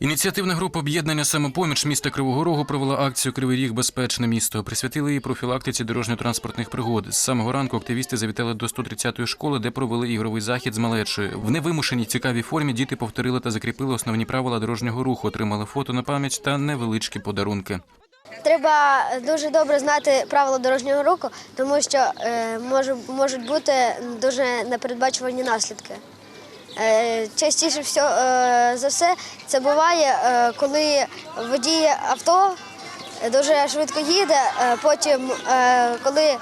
Ініціативна група об'єднання самопоміч міста Кривого Рогу провела акцію Кривий Ріг Безпечне місто. Присвятили її профілактиці дорожньо-транспортних пригод. З самого ранку активісти завітали до 130-ї школи, де провели ігровий захід з малечою. В невимушеній цікавій формі діти повторили та закріпили основні правила дорожнього руху, отримали фото на пам'ять та невеличкі подарунки. Треба дуже добре знати правила дорожнього руху, тому що е, можуть бути дуже непередбачувані наслідки. Е, частіше всьо, е, за все це буває, е, коли водій авто дуже швидко їде, е, потім, коли,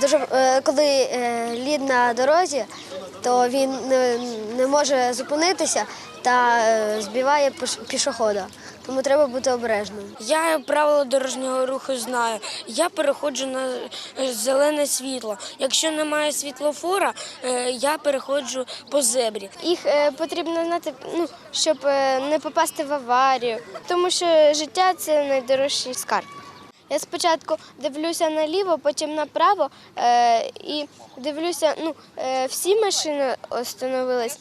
дуже, коли лід на дорозі, то він не, може зупинитися та збиває піш- пішохода. Тому треба бути обережним. Я правила дорожнього руху знаю. Я переходжу на е, зелене світло. Якщо немає світлофора, е, я переходжу по зебрі. Їх е, потрібно знати, ну, щоб не попасти в аварію, тому що життя це найдорожчий скарб. Я спочатку дивлюся наліво, потім направо е, і дивлюся, ну, е, всі машини остановились.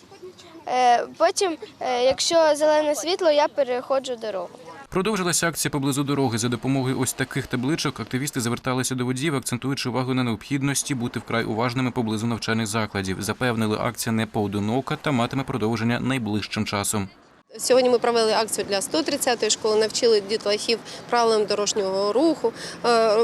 Е, потім, е, якщо зелене світло, я переходжу дорогу. Продовжилася акція поблизу дороги. За допомогою ось таких табличок активісти зверталися до водіїв, акцентуючи увагу на необхідності бути вкрай уважними поблизу навчальних закладів. Запевнили, акція не поодинока та матиме продовження найближчим часом. Сьогодні ми провели акцію для 130-ї школи, навчили дітлахів правилам дорожнього руху. Е, е,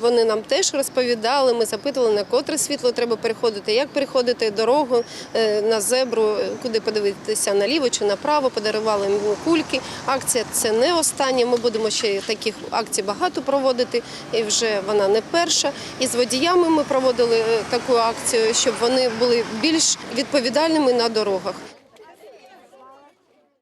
Вони нам теж розповідали. Ми запитували, на котре світло треба переходити, як переходити дорогу е, на зебру, куди подивитися наліво чи направо. Подарували їм кульки. Акція це не остання. Ми будемо ще таких акцій багато проводити. І вже вона не перша. І з водіями ми проводили таку акцію, щоб вони були більш відповідальними на дорогах.